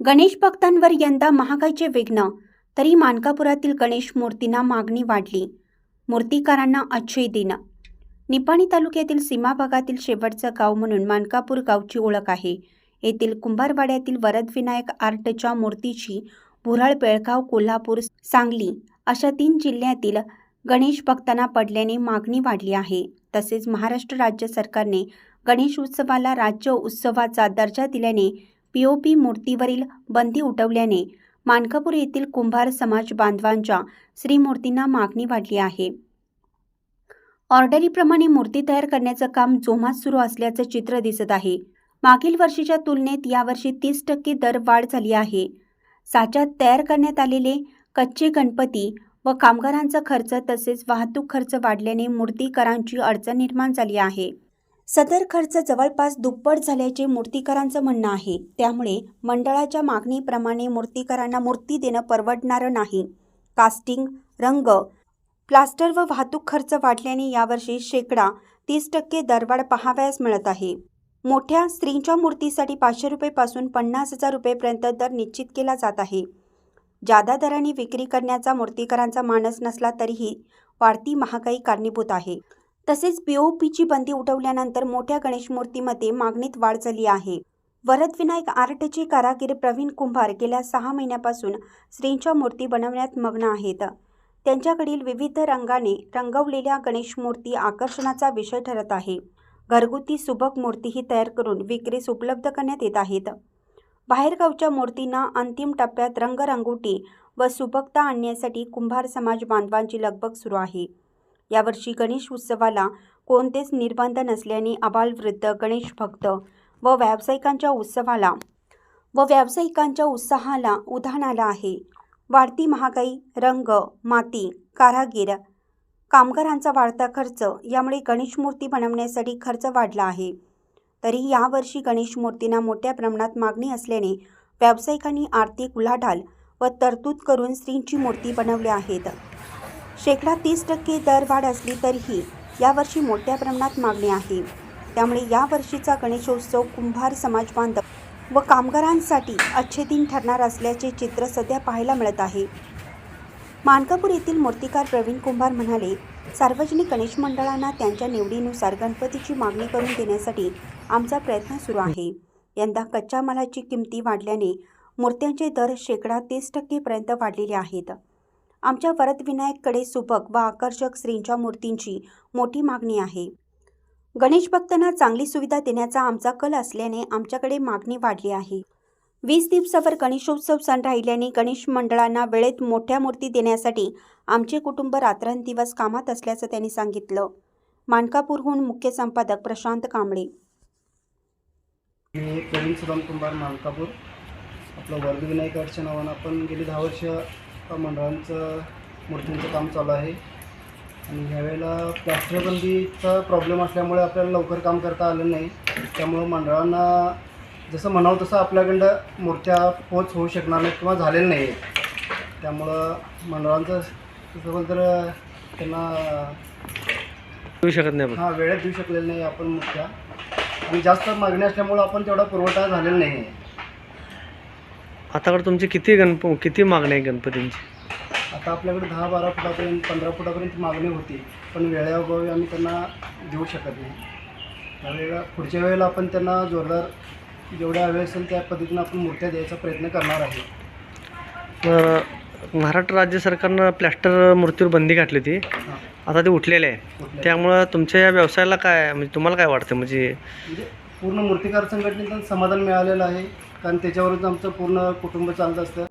गणेश भक्तांवर यंदा महागाईचे विघ्न. तरी मानकापुरातील गणेश मूर्तींना मागणी वाढली. मूर्तिकारांना अच्छे दिन. निपाणी तालुक्यातील सीमा भागातील शेवटचं गाव म्हणून मानकापूर गावची ओळख आहे. येथील कुंभारवाड्यातील वरदविनायक आर्टच्या मूर्तीची भुराळ बेळगाव कोल्हापूर सांगली अशा तीन जिल्ह्यातील गणेश भक्तांना पडल्याने मागणी वाढली आहे. तसेच महाराष्ट्र राज्य सरकारने गणेश उत्सवाला राज्य उत्सवाचा दर्जा दिल्याने पीओपी मूर्तीवरील बंदी उठवल्याने मानकापूर येथील कुंभार समाज बांधवांच्या श्रीमूर्तींना मागणी वाढली आहे. ऑर्डरीप्रमाणे मूर्ती तयार करण्याचं काम जोमात सुरू असल्याचं चित्र दिसत आहे. मागील वर्षीच्या तुलनेत यावर्षी तीस टक्के दर वाढ झाली आहे. साच्यात तयार करण्यात आलेले कच्चे गणपती व कामगारांचा खर्च तसेच वाहतूक खर्च वाढल्याने मूर्तीकारांची अडचण निर्माण झाली आहे. सदर खर्च जवळपास दुप्पट झाल्याचे मूर्तिकारांचं म्हणणं आहे. त्यामुळे मंडळाच्या मागणीप्रमाणे मूर्तिकारांना मूर्ती देणं परवडणारं नाही. कास्टिंग रंग प्लास्टर व वाहतूक खर्च वाढल्याने यावर्षी शेकडा तीस टक्के दरवाढ पहावयास मिळत आहे. मोठ्या स्त्रींच्या मूर्तीसाठी पाचशे रुपयेपासून पन्नास हजार रुपयेपर्यंत दर निश्चित केला जात आहे. जादा दराने विक्री करण्याचा मूर्तिकारांचा मानस नसला तरीही वाढती महागाई कारणीभूत आहे. तसेच पीओपीची बंदी उठवल्यानंतर मोठ्या गणेश मूर्तीमध्ये मागणीत वाढ झाली आहे. वरदविनायक आर्टचे कारागीर प्रवीण कुंभार गेल्या सहा महिन्यापासून श्रींच्या मूर्ती बनवण्यात मग्न आहेत. त्यांच्याकडील विविध रंगाने रंगवलेल्या गणेश मूर्ती आकर्षणाचा विषय ठरत आहे. घरगुती सुबक मूर्तीही तयार करून विक्रीस उपलब्ध करण्यात येत आहेत. बाहेरगावच्या मूर्तींना अंतिम टप्प्यात रंगरंगोटी व सुबकता आणण्यासाठी कुंभार समाज बांधवांची लगबग सुरू आहे. यावर्षी गणेश उत्सवाला कोणतेच निर्बंध नसल्याने आबालवृद्ध गणेश भक्त व व्यावसायिकांच्या उत्सवाला व व्यावसायिकांच्या उत्साहाला उधाण आलं आहे. वाढती महागाई रंग माती कारागीर कामगारांचा वाढता खर्च यामुळे गणेश मूर्ती बनवण्यासाठी खर्च वाढला आहे. तरी यावर्षी गणेश मूर्तींना मोठ्या प्रमाणात मागणी असल्याने व्यावसायिकांनी आर्थिक उलाढाल व तरतूद करून स्त्रींची मूर्ती बनवल्या आहेत. शेकडा तीस टक्के दरवाढ असली तरीही यावर्षी मोठ्या प्रमाणात मागणी आहे. त्यामुळे यावर्षीचा गणेशोत्सव कुंभार समाज बांधव व कामगारांसाठी अच्छे दिन ठरणार असल्याचे चित्र सध्या पाहायला मिळत आहे. मानकापूर येथील मूर्तिकार प्रवीण कुंभार म्हणाले सार्वजनिक गणेश मंडळांना त्यांच्या निवडीनुसार गणपतीची मागणी करून देण्यासाठी आमचा प्रयत्न सुरू आहे. यंदा कच्च्या मालाची किमती वाढल्याने मूर्त्यांचे दर शेकडा तीस टक्केपर्यंत वाढलेले आहेत. आमच्या वरदविनायककडे सुबक व आकर्षक श्रींच्या मूर्तींची मोठी मागणी आहे. गणेश भक्तांना चांगली सुविधा देण्याचा आमचा कल असल्याने आमच्याकडे मागणी वाढली आहे. वीस दिवसावर गणेशोत्सव सण राहिल्याने गणेश मंडळांना वेळेत मोठ्या मूर्ती देण्यासाठी आमचे कुटुंब रात्रंदिवस कामात असल्याचं त्यांनी सांगितलं. मानकापूरहून मुख्य संपादक प्रशांत कांबळे. मी प्रवीण सुदाम कुंभार मानकापूर. आपलं वर्गविनायक नावानं आपण गेली दहा वर्ष मंडळांचं मूर्तींचं काम चालू आहे. आणि ह्यावेळेला प्लास्टरबंदीचा प्रॉब्लेम असल्यामुळे आपल्याला लवकर काम करता आलं नाही. त्यामुळं मंडळांना जसं म्हणावं तसं आपल्याकडं मूर्त्या पोच होऊ शकणार नाही किंवा झालेलं नाही त्यामुळं मंडळांचं तसं तर त्यांना देऊ शकत नाही हां वेळेत देऊ शकलेलं नाही आपण मूर्त्या. आणि जास्त मागणी असल्यामुळं आपण तेवढा पुरवठा झालेला नाही. आहे आताकडे तुमची किती गणप किती मागणी आहे गणपतींची? आता आपल्याकडे दहा बारा फुटापर्यंत पंधरा फुटापर्यंत मागणी होती. पण वेळेअभावी आम्ही त्यांना देऊ शकत नाही. त्यावेळेला पुढच्या वेळेला आपण त्यांना जोरदार जेवढ्या हवे असेल त्या पद्धतीनं आपण मूर्त्या द्यायचा प्रयत्न करणार आहे. तर महाराष्ट्र राज्य सरकारनं प्लॅस्टर मूर्तीवर बंदी घातली होती. हां. आता ते उठलेले आहे. कुठल्या त्यामुळं तुमच्या या व्यवसायाला काय म्हणजे तुम्हाला काय वाटतं? म्हणजे म्हणजे पूर्ण मूर्तिकार संघटनेतून समाधान मिळालेलं आहे. कारण त्याच्यावरच आमचं पूर्ण कुटुंब चालत असतं.